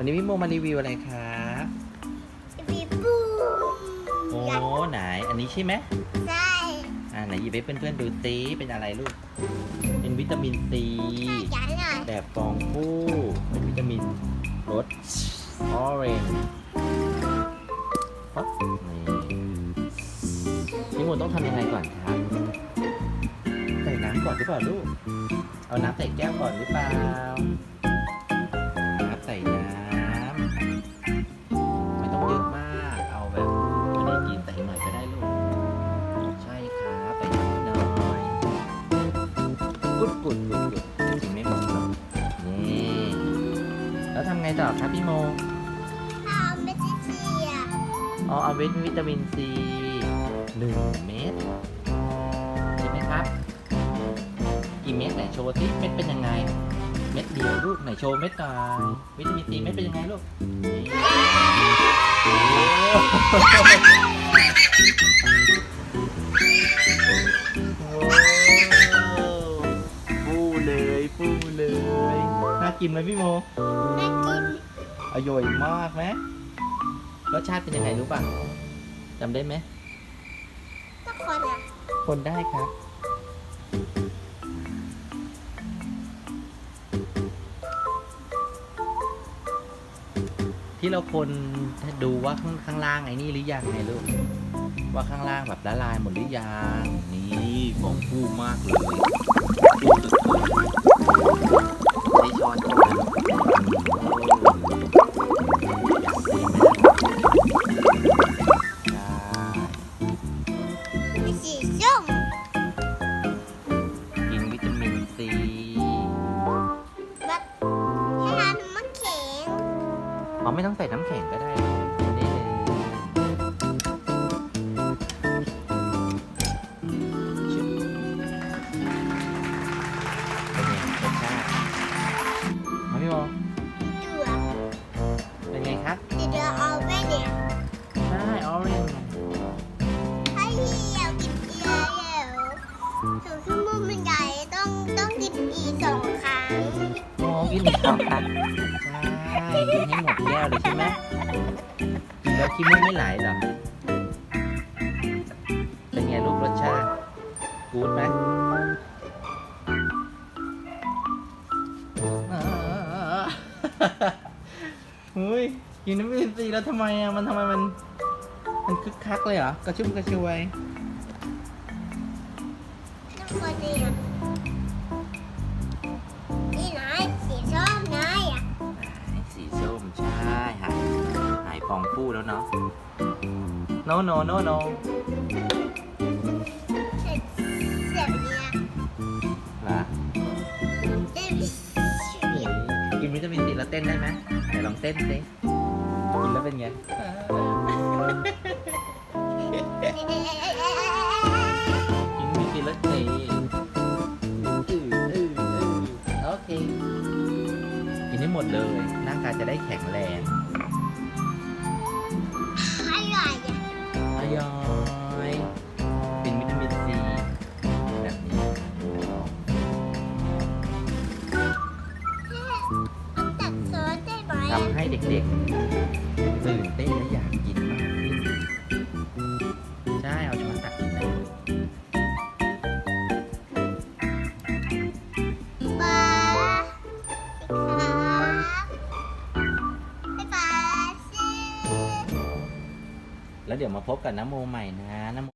วันนี้พี่โมมารีวิวอะไรครับบีบูโอ้ไหน อันนี้ใช่ไหมใช่อ่าไหนหยิบให้เพื่อนๆดูตีเป็นอะไรลูก เป็นวิตามินซีใช่หน่อยแบบฟองฟูเป็นวิตามินรสออเรนจ์ป๊อปนี่พี่โมต้องทำยังไงก่อนครับใส่น้ำก่อนหรือเปล่าลูก เอาน้ำใส่แก้วก่อนหรือเปล่า แล้วทำไงต่อครับพี่โมเอาไม่ใช่เชียร์อ๋อเอาเวทวิตามินซีหนึ่งเม็ดใช่ไหมครับ กี่เม็ดไหนโชว์ที่เม็ดเป็นยังไง เม็ดเดียวลูกไหนโชว์เม็ดหน่อยวิตามินซีเม็ดเป็นยังไงลูกนี่โอ้ กินไหมพี่โม น่ากินอร่อยมากไหมรสชาติเป็นยังไงรู้ป่ะจำได้ไหมทุกคนอะคนได้ครับ ที่เราคนดูว่าข้างข้างล่างไอ้นี่หรือยังไงลูก ว่าข้างล่างแบบละลายหมดหรือยังนี่ของฟูมากเลย อ๋อไม่ต้องใส่น้ำแข็งก็ได้กินได้เลยชึบเป็นไงรสชาติมาพี่โมดูอะเป็นไงครับเดี๋ยวเดี๋ยวเอาไปเนี่ยใช่ออเรนจ์ถ้าที่อยากกินเยอะๆถึงชั่วโมงมันใหญ่ต้องต้องกินอีกสองครั้งโอ้กินอีกสองครับ ขี้มูกไม่ไหลเหรอ เป็นไงลูกรสชาติ กูดไหมเฮ้ยกินน้ำมันซีแล้วทำไมอะ มันทำไมมัน มันคึกคักเลยเหรอ กระชุ่มกระชวยทุกคนเนี่ย เนาะ no no no no เสร็จเสร็จเนี่ยล่ะได้วิสกินวิตามินซีแล้วเต้นได้ไหมไหนลองเต้นสิกินแล้วเป็นไงกินวิตามินซีแล้วเต้นอืออืออือโอเค กินให้หมดเลยร่างกายจะได้แข็งแรง ตัดซอสได้ไหมทำให้เด็กๆตื่นเต้นและอยากกินมากขึ้นใช่เอาช้อนตักกินได้บายครับบ๊ายบายสิ แล้วเดี๋ยวมาพบกับน้ำโมใหม่นะน้ำโม